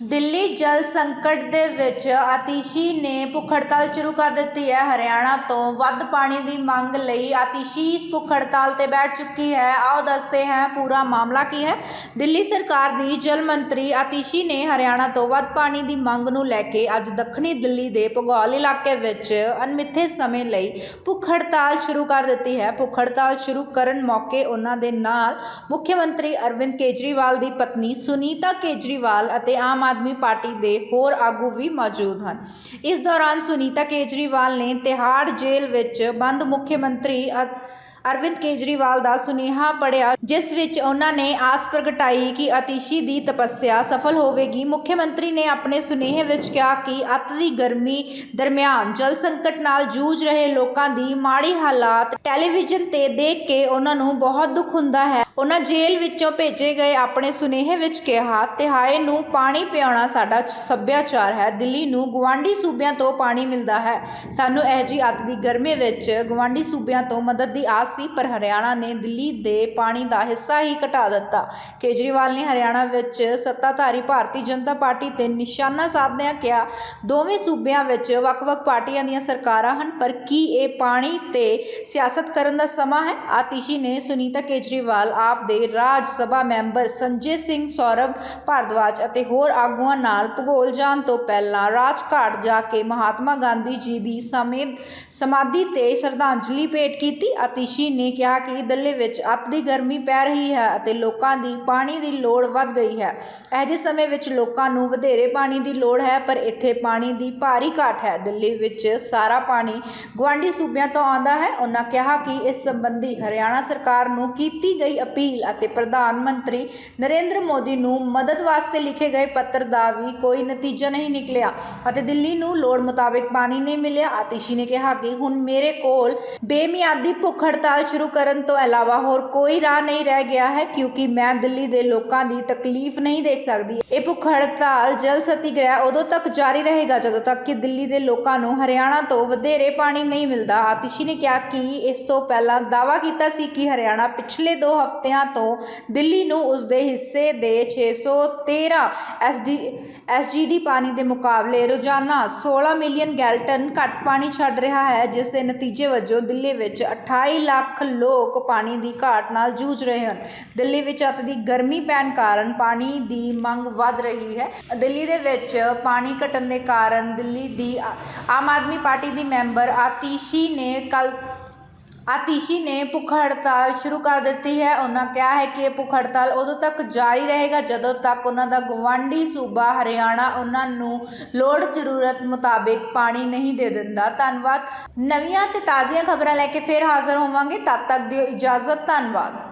ਦਿੱਲੀ ਜਲ ਸੰਕਟ ਦੇ ਵਿੱਚ ਆਤੀਸ਼ੀ ਨੇ ਭੁੱਖ ਹੜਤਾਲ ਸ਼ੁਰੂ ਕਰ ਦਿੱਤੀ ਹੈ। ਹਰਿਆਣਾ ਤੋਂ ਵੱਧ ਪਾਣੀ ਦੀ ਮੰਗ ਲਈ ਆਤੀਸ਼ੀ ਇਸ ਭੁੱਖ ਹੜਤਾਲ ਤੇ ਬੈਠ ਚੁੱਕੀ ਹੈ। ਆਓ ਦੱਸਦੇ ਹਾਂ ਪੂਰਾ ਮਾਮਲਾ ਕੀ ਹੈ। ਦਿੱਲੀ ਸਰਕਾਰ ਦੀ ਜਲ ਮੰਤਰੀ ਆਤੀਸ਼ੀ ਨੇ ਹਰਿਆਣਾ ਤੋਂ ਵੱਧ ਪਾਣੀ ਦੀ ਮੰਗ ਨੂੰ ਲੈ ਕੇ ਅੱਜ ਦੱਖਣੀ ਦਿੱਲੀ ਦੇ ਭਗੌਲ ਇਲਾਕੇ ਵਿੱਚ ਅਣਮਿੱਥੇ ਸਮੇਂ ਲਈ ਭੁੱਖ ਹੜਤਾਲ ਸ਼ੁਰੂ ਕਰ ਦਿੱਤੀ ਹੈ। ਭੁੱਖ ਹੜਤਾਲ ਸ਼ੁਰੂ ਕਰਨ ਮੌਕੇ ਉਹਨਾਂ ਦੇ ਨਾਲ ਮੁੱਖ ਮੰਤਰੀ ਅਰਵਿੰਦ ਕੇਜਰੀਵਾਲ ਦੀ ਪਤਨੀ ਸੁਨੀਤਾ ਕੇਜਰੀਵਾਲ ਅਤੇ ਆਮ ਆਦਮੀ ਪਾਰਟੀ ਦੇ ਹੋਰ ਆਗੂ ਵੀ ਮੌਜੂਦ ਹਨ। ਇਸ ਦੌਰਾਨ ਸੁਨੀਤਾ ਕੇਜਰੀਵਾਲ ਨੇ ਤਿਹਾੜ ਜੇਲ੍ਹ ਵਿੱਚ ਬੰਦ ਮੁੱਖ ਮੰਤਰੀ ਅਰਵਿੰਦ ਕੇਜਰੀਵਾਲ ਦਾ ਸੁਨੇਹਾ ਪੜਿਆ ਜਿਸ ਵਿੱਚ ਉਹਨਾਂ ਨੇ ਆਸ ਪ੍ਰਗਟਾਈ ਕਿ ਅਤੀਸ਼ੀ ਦੀ ਤਪੱਸਿਆ ਸਫਲ ਹੋਵੇਗੀ। ਮੁੱਖ ਮੰਤਰੀ ਨੇ ਆਪਣੇ ਸੁਨੇਹੇ ਵਿੱਚ ਕਿਹਾ ਕਿ ਅੱਤ ਦੀ ਗਰਮੀ ਦਰਮਿਆਨ ਜਲ ਸੰਕਟ ਨਾਲ ਜੂਝ ਰਹੇ ਲੋਕਾਂ ਦੀ ਮਾੜੀ ਹਾਲਾਤ ਟੈਲੀਵਿਜ਼ਨ ਤੇ ਦੇਖ ਕੇ ਉਹਨਾਂ ਨੂੰ ਬਹੁਤ ਦੁੱਖ ਹੁੰਦਾ ਹੈ। ਉਹਨਾਂ ਜੇਲ੍ਹ ਵਿੱਚੋਂ ਭੇਜੇ ਗਏ ਆਪਣੇ ਸੁਨੇਹੇ ਵਿੱਚ ਕਿਹਾ, ਤਿਹਾਏ ਨੂੰ ਪਾਣੀ ਪਿਆਉਣਾ ਸਾਡਾ ਸੱਭਿਆਚਾਰ ਹੈ। ਦਿੱਲੀ ਨੂੰ ਗਵਾਂਢੀ ਸੂਬਿਆਂ ਤੋਂ ਪਾਣੀ ਮਿਲਦਾ ਹੈ। ਸਾਨੂੰ ਇਹ ਜੀ ਅੱਤ ਦੀ ਗਰਮੀ ਵਿੱਚ ਗਵਾਂਢੀ ਸੂਬਿਆਂ ਤੋਂ ਮਦਦ ਦੀ ਆਸ ਸੀ, ਪਰ ਹਰਿਆਣਾ ਨੇ ਦਿੱਲੀ ਦੇ ਪਾਣੀ ਦਾ ਹਿੱਸਾ ਹੀ ਘਟਾ ਦਿੱਤਾ। ਕੇਜਰੀਵਾਲ ਨੇ ਹਰਿਆਣਾ ਵਿੱਚ ਸੱਤਾਧਾਰੀ ਭਾਰਤੀ ਜਨਤਾ ਪਾਰਟੀ ਤੇ ਨਿਸ਼ਾਨਾ ਸਾਧਦਿਆਂ ਕਿਹਾ, ਦੋਵੇਂ ਸੂਬਿਆਂ ਵਿੱਚ ਵੱਖ-ਵੱਖ ਪਾਰਟੀਆਂ ਦੀਆਂ ਸਰਕਾਰਾਂ ਹਨ, ਪਰ ਕੀ ਇਹ ਪਾਣੀ ਤੇ ਸਿਆਸਤ ਕਰਨ ਦਾ ਸਮਾਂ ਹੈ? ਆਤੀਸ਼ੀ ਨੇ ਸੁਨੀਤਾ ਕੇਜਰੀਵਾਲ, ਆਪ ਦੇ ਰਾਜ ਸਭਾ ਮੈਂਬਰ ਸੰਜੇ ਸਿੰਘ ਸੌਰਵ, ਭਾਰਦਵਾਜ ਅਤੇ ਹੋਰ ਆਗੂਆਂ ਨਾਲ ਭੂਗੋਲ ਜਾਣ ਤੋਂ ਪਹਿਲਾਂ ਰਾਜਘਾਟ ਜਾ ਕੇ ਮਹਾਤਮਾ ਗਾਂਧੀ ਜੀ ਦੀ ਸਮੇਤ ਸਮਾਧੀ ਤੇ ਸ਼ਰਧਾਂਜਲੀ ਭੇਟ ਕੀਤੀ। ਆਤੀਸ਼ੀ ਨੇ ਕਿਹਾ ਕਿ ਦਿੱਲੀ ਵਿੱਚ ਅੱਤ ਦੀ ਗਰਮੀ ਪੈ ਰਹੀ ਹੈ ਅਤੇ ਲੋਕਾਂ ਦੀ ਪਾਣੀ ਦੀ ਲੋੜ ਵੱਧ ਗਈ ਹੈ। ਇਹ ਸਮੇਂ ਵਿੱਚ ਲੋਕਾਂ ਨੂੰ ਵਧੇਰੇ ਪਾਣੀ ਦੀ ਲੋੜ ਹੈ, ਪਰ ਇੱਥੇ ਪਾਣੀ ਦੀ ਭਾਰੀ ਘਾਟ ਹੈ। ਦਿੱਲੀ ਵਿੱਚ ਸਾਰਾ ਪਾਣੀ ਗੁਆਂਢੀ ਸੂਬਿਆਂ ਤੋਂ ਆਉਂਦਾ ਹੈ। ਉਹਨਾਂ ਕਿਹਾ ਕਿ ਇਸ ਸੰਬੰਧੀ ਹਰਿਆਣਾ ਸਰਕਾਰ ਨੂੰ ਕੀਤੀ ਗਈ ਅਪੀਲ ਅਤੇ ਪ੍ਰਧਾਨ ਮੰਤਰੀ ਨਰਿੰਦਰ ਮੋਦੀ ਨੂੰ ਮਦਦ ਵਾਸਤੇ ਲਿਖੇ ਗਏ ਪੱਤਰ ਦਾ ਵੀ ਕੋਈ ਨਤੀਜਾ ਨਹੀਂ ਨਿਕਲਿਆ ਅਤੇ ਦਿੱਲੀ ਨੂੰ ਲੋੜ ਮੁਤਾਬਿਕ ਪਾਣੀ ਨਹੀਂ ਮਿਲਿਆ। ਆਤਿਸ਼ੀ ਨੇ ਕਿਹਾ ਕਿ ਹੁਣ ਮੇਰੇ ਕੋਲ ਬੇਮਿਆਦੀ ਭੁੱਖ ਹੜਤਾਲ ਹੜਤਾਲ ਸ਼ੁਰੂ ਕਰਨ ਤੋਂ ਇਲਾਵਾ ਹੋਰ ਕੋਈ ਰਾਹ ਨਹੀਂ ਰਹਿ ਗਿਆ ਹੈ ਕਿਉਂਕਿ ਮੈਂ ਦਿੱਲੀ ਦੇ ਲੋਕਾਂ ਦੀ ਤਕਲੀਫ ਨਹੀਂ ਦੇਖ ਸਕਦੀ। ਇਹ ਭੁੱਖ ਹੜਤਾਲ ਜਲ ਸਤੀਗ੍ਰਹਿ ਉਦੋਂ ਤੱਕ ਜਾਰੀ ਰਹੇਗਾ ਜਦੋਂ ਤੱਕ ਕਿ ਦਿੱਲੀ ਦੇ ਲੋਕਾਂ ਨੂੰ ਹਰਿਆਣਾ ਤੋਂ ਵਧੇਰੇ ਪਾਣੀ ਨਹੀਂ ਮਿਲਦਾ। ਆਤਿਸ਼ੀ ਨੇ ਕਿਹਾ ਕਿ ਇਸ ਤੋਂ ਪਹਿਲਾਂ ਦਾਅਵਾ ਕੀਤਾ ਸੀ ਕਿ ਹਰਿਆਣਾ ਪਿਛਲੇ 2 ਹਫ਼ਤਿਆਂ ਤੋਂ ਦਿੱਲੀ ਨੂੰ ਉਸ ਦੇ ਹਿੱਸੇ ਦੇ 613 ਐਸਡੀ ਐਸਜੀਡੀ ਪਾਣੀ ਦੇ ਮੁਕਾਬਲੇ ਰੋਜ਼ਾਨਾ 16 ਮਿਲੀਅਨ ਗੈਲਟਨ ਘੱਟ ਪਾਣੀ ਛੱਡ ਰਿਹਾ ਹੈ, ਜਿਸ ਦੇ ਨਤੀਜੇ ਵਜੋਂ ਦਿੱਲੀ ਵਿੱਚ 28 ਲੱਖ ਲੱਖ ਲੋਕ ਪਾਣੀ ਦੀ ਘਾਟ ਨਾਲ ਜੂਝ ਰਹੇ ਹਨ। ਦਿੱਲੀ ਵਿੱਚ ਅਤ ਦੀ ਗਰਮੀ ਪੈਣ ਕਾਰਨ ਪਾਣੀ ਦੀ ਮੰਗ ਵੱਧ ਰਹੀ ਹੈ। ਦਿੱਲੀ ਦੇ ਵਿੱਚ ਪਾਣੀ ਘਟਣ ਦੇ ਕਾਰਨ ਦਿੱਲੀ ਦੀ ਆ- ਆਮ ਆਦਮੀ ਪਾਰਟੀ ਦੀ ਮੈਂਬਰ ਆਤੀਸ਼ੀ ਨੇ ਕੱਲ ਆਤੀਸ਼ੀ ਨੇ ਭੁੱਖ ਹੜਤਾਲ ਸ਼ੁਰੂ ਕਰ ਦਿੱਤੀ ਹੈ। ਉਹਨਾਂ ਕਿਹਾ ਹੈ ਕਿ ਇਹ ਭੁੱਖ ਹੜਤਾਲ ਉਦੋਂ ਤੱਕ ਜਾਰੀ ਰਹੇਗਾ ਜਦੋਂ ਤੱਕ ਉਹਨਾਂ ਦਾ ਗਵਾਂਢੀ ਸੂਬਾ ਹਰਿਆਣਾ ਉਹਨਾਂ ਨੂੰ ਲੋੜ ਜ਼ਰੂਰਤ ਮੁਤਾਬਿਕ ਪਾਣੀ ਨਹੀਂ ਦੇ ਦਿੰਦਾ। ਧੰਨਵਾਦ। ਨਵੀਆਂ ਤੇ ਤਾਜ਼ੀਆਂ ਖਬਰਾਂ ਲੈ ਕੇ ਫਿਰ ਹਾਜ਼ਰ ਹੋਵਾਂਗੇ। ਤਦ ਤੱਕ ਦਿਓ ਇਜਾਜ਼ਤ। ਧੰਨਵਾਦ।